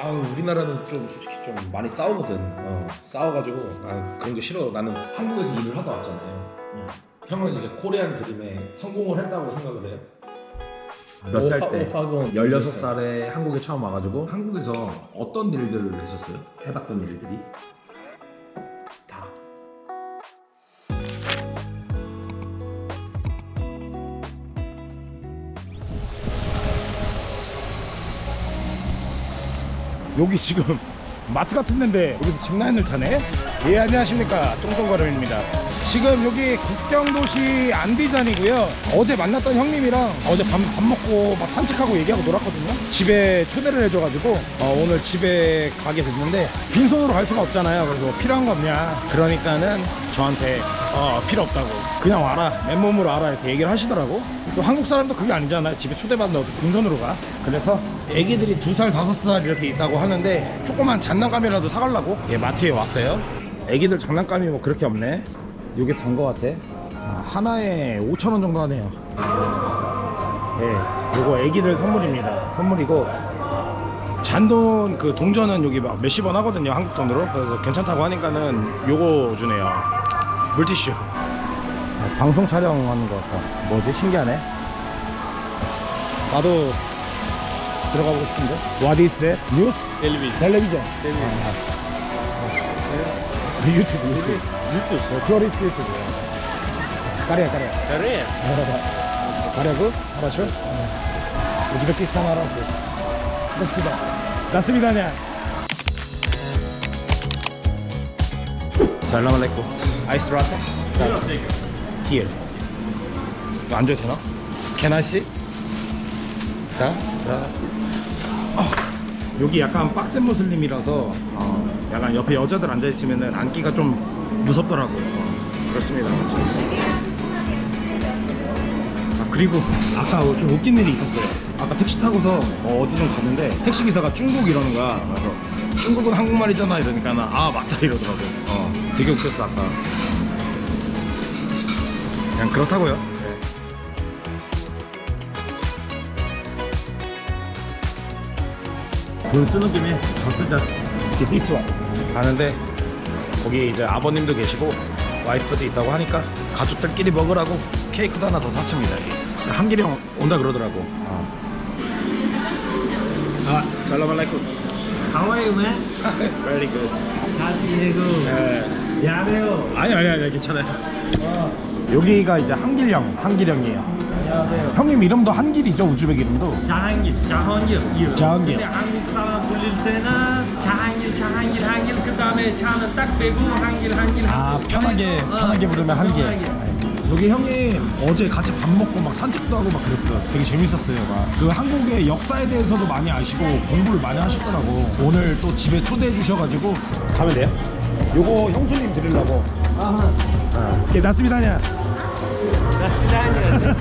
아 우리나라는 좀 솔직히 좀 많이 싸우거든. 어, 싸워가지고 아 그런 거 싫어. 나는 한국에서 일을 하다 왔잖아요. 형은 이제 코리안 드림에 성공을 했다고 생각을 해요. 몇 살 때? 오학원 16살에 한국에 처음 와가지고 한국에서 어떤 일들을 했었어요? 해봤던 일들이? 여기 지금 마트 같은 데인데 여기서 짚라인을 타네? 예 안녕하십니까. 똥똥거름입니다. 지금 여기 국경도시 안디잔이고요. 어제 만났던 형님이랑 어제 밥, 밥 먹고 막 산책하고 얘기하고 놀았거든요. 집에 초대를 해줘가지고 어, 오늘 집에 가게 됐는데 빈손으로 갈 수가 없잖아요. 그래서 뭐 필요한 거 없냐. 그러니까는 저한테 어, 필요 없다고. 그냥 와라. 맨몸으로 와라 이렇게 얘기를 하시더라고. 또 한국 사람도 그게 아니잖아요. 집에 초대받는데 어떻게 빈손으로 가? 그래서 애기들이 두 살 다섯 살 이렇게 있다고 하는데 조그만 장난감이라도 사가려고. 예 마트에 왔어요. 애기들 장난감이 뭐 그렇게 없네. 요게 단 거 같아. 아, 하나에 5천원 정도 하네요. 예 요거 애기들 선물입니다. 선물이고 잔돈 그 동전은 여기 막 몇십 원 하거든요 한국 돈으로. 그래서 괜찮다고 하니까는 요거 주네요 물티슈 아, 방송 촬영하는 것 같다 뭐지 신기하네 나도 들어가 보고 싶은데 What is that? 뉴스? 텔레비전. 텔레비전 텔레비전. 아, 유튜브 유튜브 유튜브. 어, 플로리스 유튜브 까리야 까리야 잘해. 가려고? 알았죠? 우즈베키스탄 알았고 맞습니다 맞습니다냐 살람 알레이쿰 아이스 라떼 Here 이거 앉아도 되나? Sit? 자, 자. 어, 여기 약간 빡센 무슬림이라서 어, 약간 옆에 여자들 앉아있으면 앉기가 좀 무섭더라고요 어, 그렇습니다 아, 그리고 아까 좀 웃긴 일이 있었어요. 아까 택시 타고서 어, 디 좀 갔는데 택시 기사가 중국 이러는 거야. 그래서 중국은 한국말이잖아 이러니까 아 맞다 이러더라고. 어, 되게 웃겼어 아까. 그냥 그렇다고요. 네. 돈 쓰는 김에 더 쓰자. 디스와 가는데 거기 이제 아버님도 계시고 와이프도 있다고 하니까 가족들끼리 먹으라고 케이크도 하나 더 샀습니다. 한길이 형 온다 그러더라고. 아, 살람 알라이쿰. How are you, man? Very good. 잘 지내고. 네. 야래요. 아니 아니 아니 괜찮아요. 여기가 이제 한길형, 한길형이에요. 안녕하세요. 형님 이름도 한길이죠 우즈벡 이름도. 자한길, 자한길. 자한길. 근데 한국 사람 불릴 때는 자한길, 자한길, 한길. 그 다음에 차는 딱 빼고 한길, 한길, 한길. 아 편하게 그래서, 어, 편하게 부르면 한길. 편하게. 여기 형님 어제 같이 밥 먹고 막 산책도 하고 막 그랬어. 되게 재밌었어요. 막. 그 한국의 역사에 대해서도 많이 아시고 공부를 많이 하셨더라고. 오늘 또 집에 초대해 주셔가지고 가면 돼요? 요거 형수님 드리려고. 아하. 아, 오케이 났습니다냐. 나스다냐.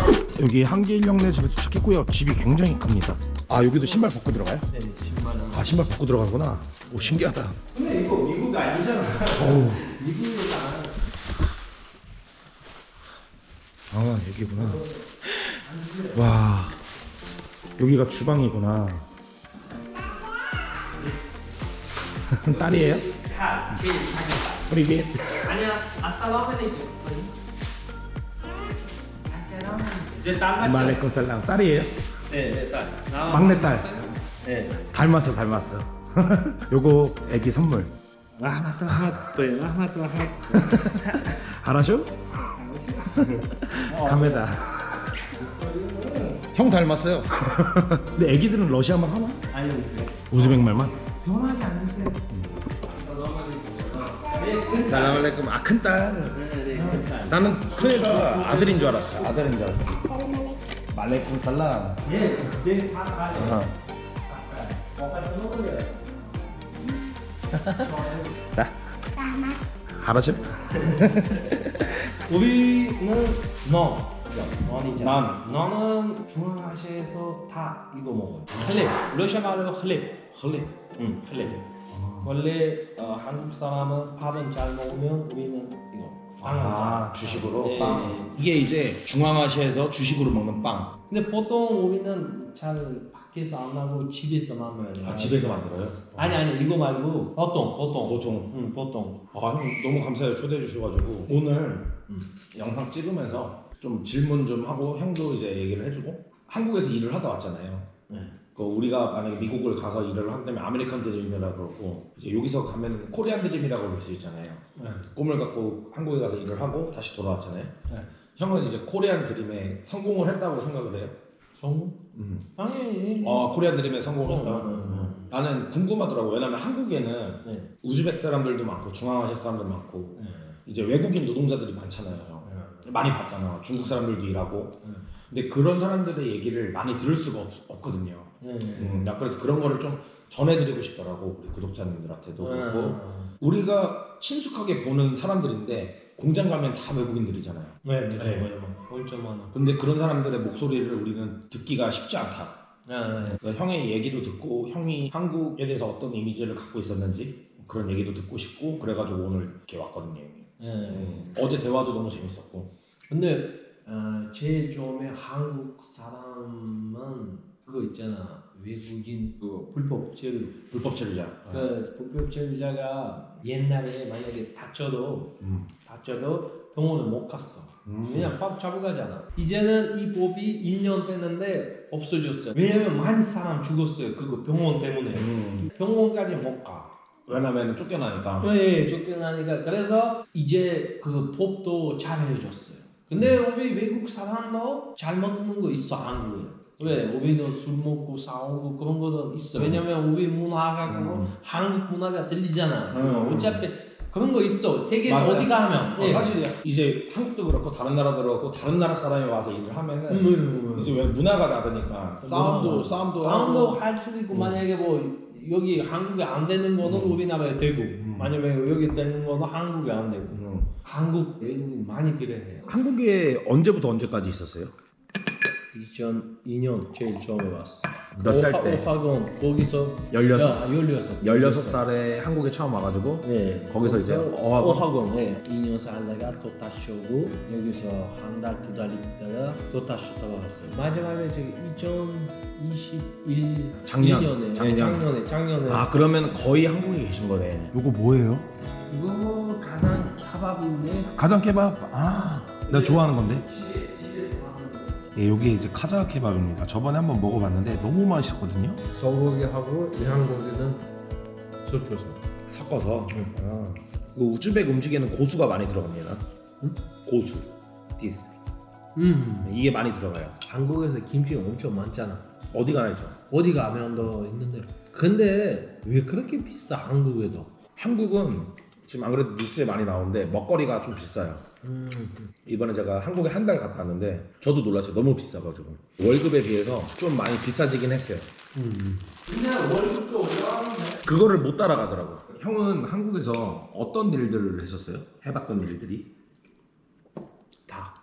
여기 한길 형네 집에 도착했고요. 집이 굉장히 큽니다. 아 여기도 신발 벗고 들어가요? 네, 10만 원. 아 신발 벗고 들어가구나. 오 신기하다. 근데 이거 미국 아니잖아. 어우. 미국이잖아. 아 여기구나. 와 여기가 주방이구나. 딸이에요? 다, 제일 자기. 우리 이게 아니야, 아살라무알레이쿰. 이제 딸 맞죠? 말레콘 살랑 딸이에요? 네, 네, 딸. 나 막내딸. 네. 닮았어 닮았어. 요거 애기 선물. 라마트 하트, 라마트 하트. 알아쇼? 감메다. 형 닮았어요. 근데 애기들은 러시아말 하나? 아니, 우즈벡 말만? 편하게 앉으세요. 살람 알레이쿰. 아큰 딸. 네, 네, 딸. 나는 큰애가 아들인 줄 알았어. 아들인 줄 알았어. 말레이쿰 살람. 예, 네. 어. 자, 알아쇼? 우리는 넌. 넌이죠. 넌. 넌은 중앙아시아에서 다 이거 먹어요. 클립. 러시아 말로 클립. 클립. 응, 클립. 원래 어, 한국 사람은 밥은 잘 먹으면 우리는 이거 빵을 아 잘- 주식으로 네, 빵. 네. 이게 이제 중앙아시아에서 주식으로 먹는 빵. 근데 보통 우리는 잘 밖에서 안 나고 집에서 만들어야 돼. 아 집에서 만들어요? 아니 아니 이거 말고 보통 보통. 보통. 응 보통. 아 형 너무 감사해요 초대해 주셔가지고 오늘 음. 영상 찍으면서 좀 질문 좀 하고 형도 이제 얘기를 해주고 한국에서 일을 하다 왔잖아요. 네. 그 우리가 만약에 미국을 가서 일을 한다면 아메리칸 드림이라 그러고 이제 여기서 가면 코리안 드림이라고 볼수 있잖아요. 네. 꿈을 갖고 한국에 가서 일을 하고 다시 돌아왔잖아요. 네. 형은 이제 코리안 드림에 성공을 했다고 생각을 해요. 성공? 음. 당연히. 어 코리안 드림에 성공을 했다. 음, 음, 음. 나는 궁금하더라고. 왜냐면 한국에는 네. 우즈벡 사람들도 많고 중앙아시아 사람들 많고 네. 이제 외국인 노동자들이 많잖아요. 형. 네. 많이 봤잖아. 중국 사람들도 일하고. 음. 근데 그런 사람들의 얘기를 많이 들을 수가 없, 거든요 네. 음, 나 그래서 그런 거를 좀 전해드리고 싶더라고 우리 구독자님들한테도 그렇고 음. 우리가 친숙하게 보는 사람들인데 공장 가면 다 외국인들이잖아요. 네. 네. 네. 많아. 근데 그런 사람들의 목소리를 우리는 듣기가 쉽지 않다. 네. 네. 그러니까 형의 얘기도 듣고 형이 한국에 대해서 어떤 이미지를 갖고 있었는지 그런 얘기도 듣고 싶고 그래가지고 오늘 이렇게 왔거든요. 네. 음, 어제 대화도 너무 재밌었고. 근데 어, 제일 처음에 한국 사람은 그거 있잖아 외국인 그 불법 체류 불법 체류자. 그 불법 체류자가 옛날에 만약에 다쳐도 음. 다쳐도 병원을 못 갔어 음. 그냥 밥 잡고 가잖아 이제는 이 법이 1년 됐는데 없어졌어요 왜냐면 많은 사람 죽었어요 그거 병원 때문에 음. 병원까지 못 가 왜냐면 쫓겨나니까. 네, 쫓겨나니까 그래서 이제 그 법도 잘 해줬어요. 근데 우리 외국 사람도 잘못 먹는 거 있어 한국에. 왜? 우리는 술 먹고 싸우고 그런 거도 있어. 왜냐면 우리 문화가 음. 한국 문화가 들리잖아. 음. 어차피 그런 거 있어. 세계에서 맞아요. 어디가 하면. 어, 예. 사실 이제 한국도 그렇고 다른 나라도 그렇고 다른 나라 사람이 와서 일을 하면은 음, 음, 음. 이제 왜 문화가 다르니까 싸움도. 싸움도 싸움도 하고. 할 수도 있고 음. 만약에 뭐 여기 한국에 안 되는 거는 음. 우리나라에 되고 음. 만약에 여기 되는 거는 한국에 안 되고 음. 한국 외국인 많이 필요해요. 한국에 언제부터 언제까지 있었어요? 2002년 제일 처음에 왔어. 몇살 때? 오학원 거기서 16. 야, 16. 16살에 한국에 처음 와가지고 네. 거기서 이제 거기서 어학원? 어학원. 네. 2년 살다가 또 다시 오고 여기서 한 달 두 달 있다가 또 다시 돌아왔어요. 마지막에 저기 2021 작년, 1년에 작년. 작년에 작년에 아 그러면 거의 한국에 계신 거네 요거 뭐예요? 이거 가장 케밥인데 가장 케밥. 아, 나 좋아하는 건데. 예, 요게 이제 카자 케밥입니다. 저번에 한번 먹어봤는데 너무 맛있었거든요. 소고기하고 한국에는 섞여서. 섞어서 아. 그 우즈벡 음식에는 고수가 많이 들어갑니다 응? 고수 디스 음. 이게 많이 들어가요 한국에서 김치 엄청 많잖아. 어디 가나 있죠 어디 가면 더 있는데. 근데 왜 그렇게 비싸 한국에도? 한국은 지금 안 그래도 뉴스에 많이 나오는데 먹거리가 좀 비싸요 음. 이번에 제가 한국에 한 달 갔다 왔는데 저도 놀랐어요 너무 비싸가지고 월급에 비해서 좀 많이 비싸지긴 했어요 그냥 월급도 올라가는데. 그거를 못 따라가더라고 형은 한국에서 어떤 일들을 했었어요? 해봤던 일들이? 다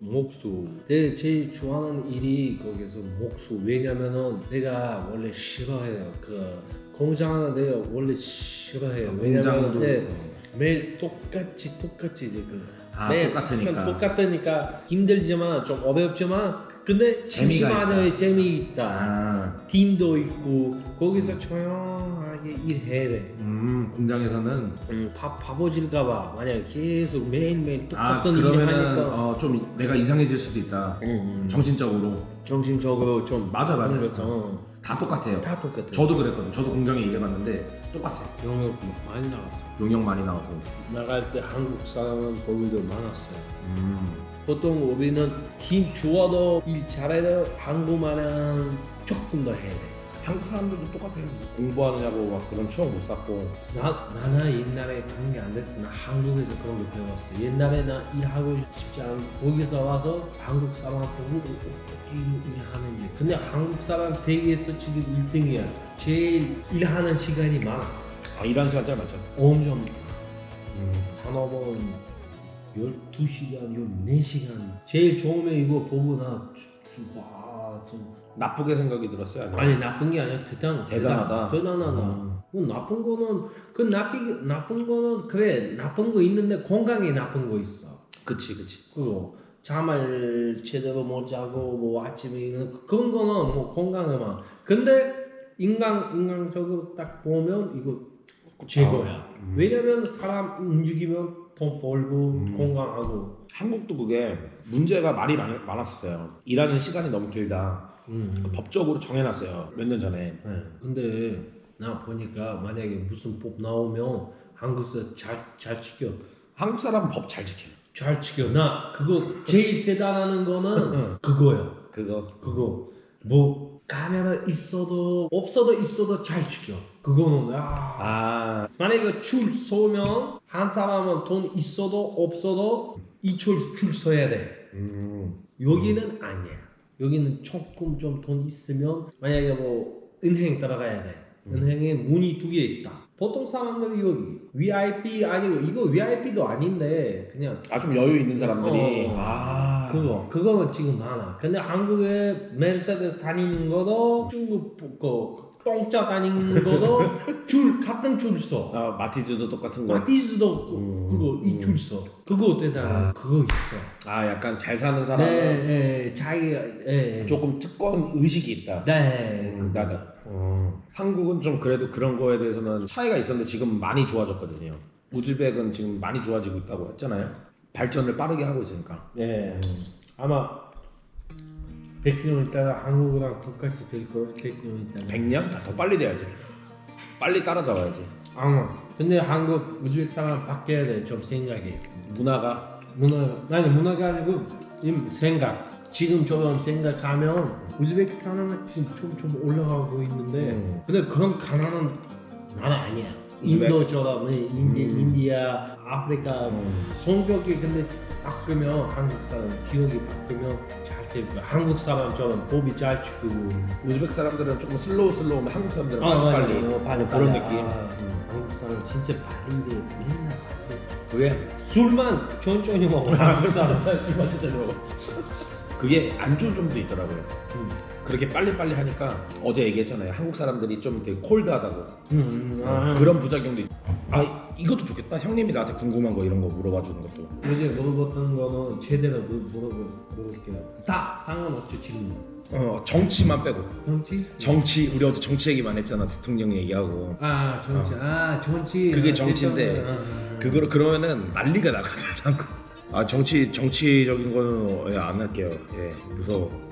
목수. 내가 제일 좋아하는 일이 거기서 목수. 왜냐면은 내가 원래 싫어해요. 그 공장은 내가 원래 싫어해요. 왜냐면 네, 매일 똑같이 똑같이 이제 그 아, 매일 똑같으니까. 똑같으니까 힘들지만 좀 어렵지만 근데 재미가 심심하게 재미있다. 아, 팀도 있고 거기서 조용하게 일해야 돼. 음, 공장에서는 음, 바, 바보질까봐 만약 계속 매일매일 아 똑같은 일을 그러면은 하니까 어, 좀 내가 이상해질 수도 있다 음, 음. 정신적으로 정신적으로 좀 맞아, 맞아. 그래서 다 똑같아요 다 똑같아. 저도 그랬거든 저도 공장에 일해봤는데 똑같아 영역 많이 나갔어. 용역 많이 나오고 나갈 때 한국 사람은 거기도 많았어요. 음. 보통 우리는 힘 좋아도 일 잘해도 한국말은 조금 더 해야 돼. 한국 사람들도 똑같아요 공부하느냐고 막 그런 추억 못 쌓고 나 나는 옛날에 그런 게 안 됐어. 나 한국에서 그런 거 배웠어. 옛날에 나 일하고 싶지 않고 거기서 와서 한국 사람 보고 어떻게 일- 일하는지. 근데 한국 사람 세계에서 지금 1등이야. 제일 일하는 시간이 많아. 아 일하는 시간 짧았죠 엄청 많아. 단업은 12시간, 14시간. 제일 처음에 이거 보고 나 와, 좀 나쁘게 생각이 들었어요 아니면? 아니 나쁜 게 아니라 대단 대단하다. 대단, 하다 음. 그 나쁜 거는 그 나쁘 나쁜 거는 그래 나쁜 거 있는데 건강에 나쁜 거 있어. 그치 그치 그거 잠을 제대로 못 자고 뭐 아침에 그런 거는 뭐 건강에만. 근데 인간 인간적으로 딱 보면 이거 최고야. 왜냐면 사람 움직이면 돈 벌고 건강하고. 한국도 그게 문제가 말이 많, 많았어요. 일하는 시간이 너무 길다. 음. 법적으로 정해놨어요. 몇 년 전에. 네. 근데 나 보니까 만약에 무슨 법 나오면 한국에서 잘 잘 지켜. 한국 사람은 법 잘 지켜요. 잘 지켜. 나 그거 제일 대단한 거는 그거야. 그거 그거 뭐 카메라 있어도 없어도 있어도 잘 지켜. 그거는 아. 아 만약에 줄 서면 한 사람은 돈 있어도 없어도 이줄줄 서야 돼. 음. 여기는 아니야. 여기는 조금 좀 돈 있으면 만약에 뭐 은행 따라가야 돼. 은행에 문이 두 개 있다. 보통 사람들이 여기 VIP 아니고 이거 VIP도 아닌데 그냥 아 좀 여유 있는 사람들이 어. 아 그거 그거는 지금 많아. 근데 한국에 메르세데스 다니는 거도 중국 그 똥짜 다니는 거도 줄 같은 줄 서. 아, 마티즈도 똑같은 거. 마티즈도 그, 음, 그거 이 줄 서. 그거 대단한 아. 그거 있어. 아 약간 잘 사는 사람은 네, 네, 자기가 예. 조금 특권 의식이 있다. 네. 음, 나다. 어. 한국은 좀 그래도 그런 거에 대해서는 차이가 있었는데 지금 많이 좋아졌거든요. 우즈벡은 지금 많이 좋아지고 있다고 했잖아요. 발전을 빠르게 하고 있으니까. 네. 아마 100년 있다가 한국이랑 똑같이 될 걸. 100년 있다가. 100년? 아, 더 빨리 돼야지. 빨리 따라잡아야지. 아마. 근데 한국 우즈벡 사람 바뀌어야 돼. 좀 생각이. 문화가 문화 아니 문화가 아니고 이 생각. 지금처럼 생각하면 우즈베키스탄은 지금 좀 좀 올라가고 있는데 음. 근데 그런 가난한 나라 아니야. 우즈벡? 인도처럼 네, 인디, 음. 인디아, 아프리카 음. 성격이 근데 바꾸면 한국 사람 기억이 바꾸면 잘. 한국 사람처럼 법이 잘 지키고 우즈벡 사람들은 조금 슬로우 슬로우면 한국 사람들은 아, 빨리 맞아. 빨리 어, 빨리 그런. 느낌. 아, 음. 한국 사람 진짜 맨날 빨리. 그게 술만 천천히 먹어. 한국 사람 그게 안 좋은 점도 있더라고요. 음. 그렇게 빨리 빨리 하니까 어제 얘기했잖아요. 한국 사람들이 좀 되게 콜드하다고 음, 아, 그런 부작용도 있. 아 이것도 좋겠다. 형님이 나한테 궁금한 거 이런 거 물어봐 주는 것도. 어제 물어봤던 거는 제대로 물- 물어볼 물어볼게요. 다 상관없죠 질문. 어 정치만 빼고 정치? 정치 우리 어제 정치 얘기만 했잖아 대통령 얘기하고 아 정치. 아 정치. 그게 아, 정치인데 아, 아. 그거를 그러면은 난리가 나거든 한국. 아 정치 정치적인 거는 예, 안 할게요. 예 무서워.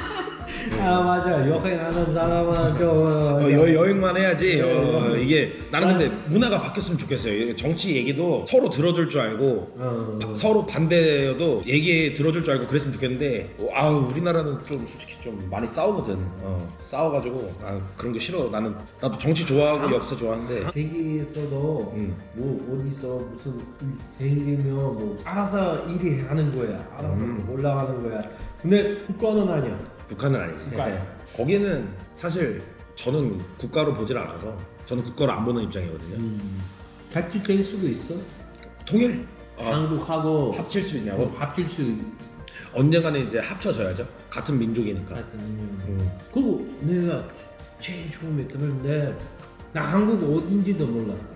아 맞아 여행 하는 사람은 좀 어, 여, 여행만 해야지. 어, 네. 이게 나는 근데 문화가 바뀌었으면 좋겠어요. 이게 정치 얘기도 서로 들어줄 줄 알고 어, 바- 서로 반대여도 얘기 들어줄 줄 알고 그랬으면 좋겠는데 어, 아우 우리나라는 좀 솔직히 좀 많이 싸우거든. 어, 싸워가지고 아 그런 게 싫어. 나는 나도 정치 좋아하고 역사 좋아하는데. 세계에서도 음. 뭐 어디서 무슨 일 생기면 뭐 알아서 일이 하는 거야. 알아서 음. 올라가는 거야. 근데 국가는 아니야. 북한은 아니지. 국가야. 거기는 사실 저는 국가로 보질 않아서 저는 국가로 안 보는 입장이거든요. 같이 될 수도 있어. 통일 어, 한국하고 합칠 수 있냐고? 뭐 합칠 수 언젠가는 이제 합쳐져야죠. 같은 민족이니까. 하여튼 음. 그리고 내가 제일 처음에 들었는데 나 한국 어딘지도 몰랐어.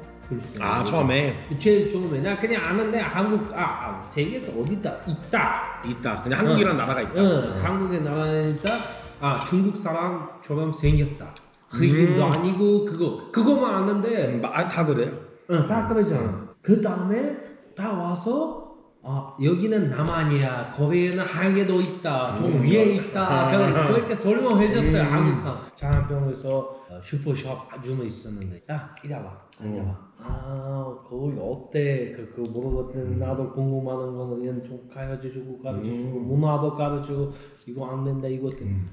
아 처음에 제일 처음에 나 그냥 아는데 한국 아, 아 세계에서 어디다 있다. 있다. 그냥 한국이라는 나라가 있다. 응, 한국에 나라에 있다. 아 중국 사람처럼 생겼다. 흑인도 음. 아니고 그거 그거만 아는데 음, 아, 다 그래요? 응, 다 그러잖아. 그 다음에 다 와서 아 여기는 남한이야. 거기에는 한개더 있다. 좀 음. 위에 있다. 그- 그렇게 설명해 줬어요. 음. 한국 사람. 장안병에서 어, 슈퍼숍 아줌마 있었는데 야 이리와 앉아봐. 음. 아 거기 어때? 그, 그 물어봤더니 나도 궁금한 거는 얘는 좀 가르쳐주고 가르쳐주고 음. 문화도 가르쳐주고 이거 안 된다 이거 때. 음.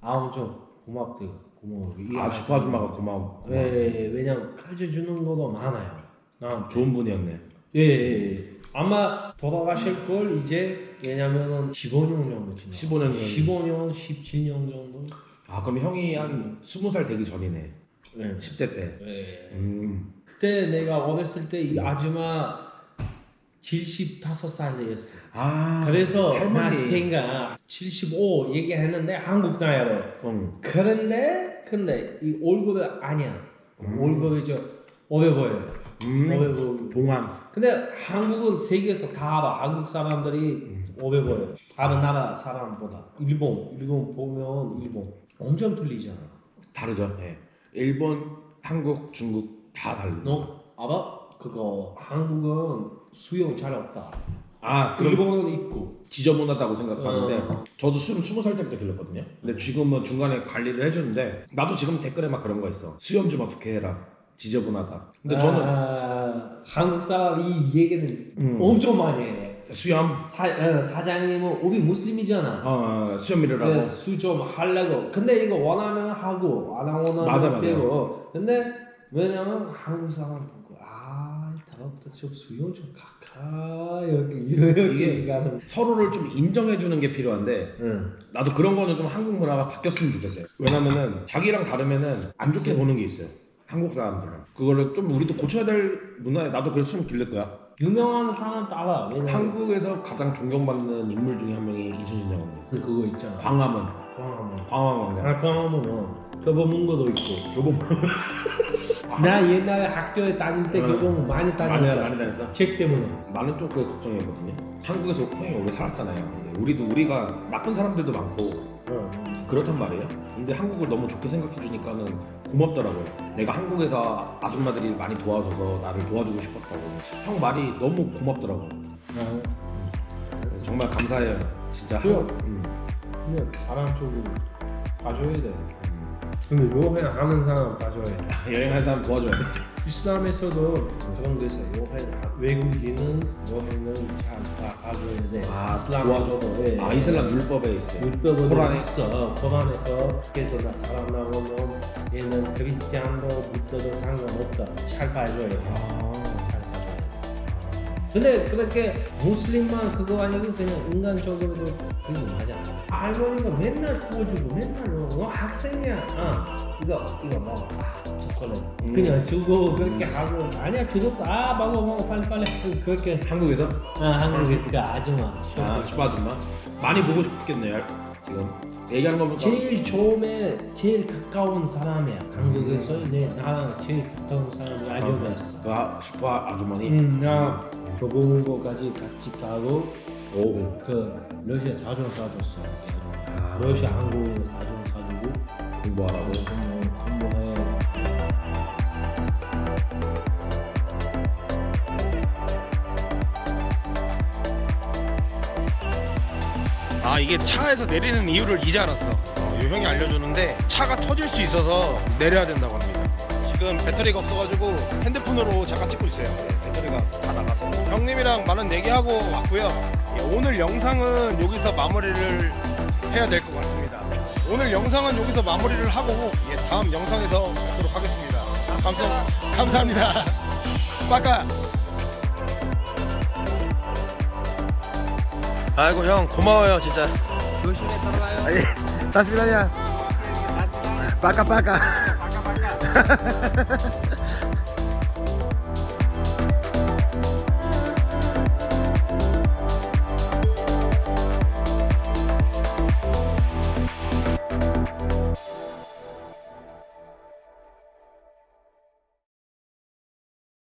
아우 좀 고맙대요. 고마워. 이아 주파 아줌마가 고마워. 고마워. 예, 왜냐면 가르쳐주는 것도 많아요. 나 좋은 분이었네. 예, 예, 예. 아마 돌아가실 걸 이제 왜냐면은 15년 정도 지났어. 15년 전. 15년, 17년 정도. 아 그럼 형이 한 20살 되기 전이네. 네. 10대 때. 예. 음. 그때 내가 어렸을 때 이 아줌마 75살이었어. 아 그래서 나 할머니. 생각 75 얘기했는데 한국 나이로. 음. 그런데 근데 이 얼굴은 아니야. 음. 얼굴이 저 오해 보여 요. 음. 오해 보여. 동안. 근데 한국은 세계에서 다 알아. 한국 사람들이 오해 보여. 다른 나라 사람보다. 일본, 일본 보면 일본 엄청 틀리잖아. 다르죠. 예. 일본, 한국, 중국 다 다르죠. 너 알아? 그거 한국은 수영 잘 없다. 아, 그럼 일본은 있고. 지저분하다고 생각하는데 어. 저도 수영 스무 살 때부터 길렀거든요. 근데 지금은 중간에 관리를 해주는데 나도 지금 댓글에 막 그런 거 있어. 수염 좀 어떻게 해라. 지저분하다. 근데 저는 아, 한국 사람 이 얘기는 음. 엄청 많이 해. 수염 사, 어, 사장님은 우리 무슬림이잖아. 어 수염 밀으라고. 네, 수좀 하려고. 근데 이거 원하면 하고 안 원하면 맞아, 맞아. 빼고. 근데 왜냐면 한국 사람 보고 아 다음부터 좀 수영 좀 가까이 여기 이렇게 이게 얘기하는. 서로를 좀 인정해 주는 게 필요한데 응. 나도 그런 거는 좀 한국 문화가 바뀌었으면 좋겠어요. 왜냐면은 자기랑 다르면은 안 좋게 보는 게 있어요. 한국 사람들은 그거를 좀 우리도 고쳐야 될 문화에 나도 그래서 좀 기를 거야. 유명한 사람 따라. 왜냐면 한국에서 가장 존경받는 인물 중에 한 명이 이순신 장군님. 그거 있잖아. 광화문, 광화문. 광화문 왕자. 아 광화문은 교보문고도 있고. 교보 나 옛날에 학교에 다닐 때 어. 교보문 많이 다녔어. 많이 다녔어. 책 때문에. 나는 좀 그게 걱정이거든요. 한국에서 형이 오래 살았잖아요. 근데 우리도 우리가 나쁜 사람들도 많고 어. 그렇단 말이에요. 근데 한국을 너무 좋게 생각해 주니까는 고맙더라고요. 내가 한국에서 아줌마들이 많이 도와줘서 나를 도와주고 싶었다고. 형 말이 너무 고맙더라고. 어. 정말 감사해요. 진짜. 그래요? 한- 음. 근데 사람 쪽으로 봐줘야 돼. 근데 여행 하는 사람 봐줘야 돼. 여행한 사람 도와줘야 돼. 이슬람에서도 그런 게 있어요. 여행 외국인은 여행을 잘 봐줘야 돼. 아, 이슬람에서도 예. 아 이슬람 율법에 있어요. 율법으로 코란에? 있어. 코란에서 그래서 나 사람 나오면 얘는 크리스찬도 믿어도 상관없다. 잘 봐줘야 돼. 아. 근데 그렇게 무슬림만 그거 아니고 그냥 인간적으로도 그게 맞아. 할머니가 맨날 구워주고 맨날 너, 너 학생이야. 아 이거 이거 먹어. 아, 초콜릿. 음. 그냥 주고 그렇게 하고 아니야 주고 아 먹어 먹어 빨리 빨리 그- 그렇게 한국에서 아 한국에서 그 아줌마. 아 슈퍼 아줌마 많이 보고 싶겠네요. 지금 얘기하는 거 보니까 제일 처음에 제일 가까운 사람이야. 한국에서 내 나랑 제일 가까운 사람이 아줌마였어. 그 아- 슈퍼 아주머니. 음, 나 교보문고까지 같이 가고 오. 그 러시아 사전 사줬어. 아, 러시아 한국에 사전 사주고 공부하라고. 공 아 이게 차에서 내리는 이유를 이제 알았어. 어, 요 형이 알려주는데 차가 터질 수 있어서 내려야 된다고 합니다. 지금 배터리가 없어가지고 핸드폰으로 잠깐 찍고 있어요. 네, 배터리가 다 나가서. 형님이랑 많은 얘기하고 왔고요. 예, 오늘 영상은 여기서 마무리를 해야 될 것 같습니다. 오늘 영상은 여기서 마무리를 하고 예, 다음 영상에서 뵙도록 하겠습니다. 감사, 감사합니다. 빠까. 아이고 형 고마워요 진짜. 조심히 들어가요. 다스비다냐. 빠까 빠까.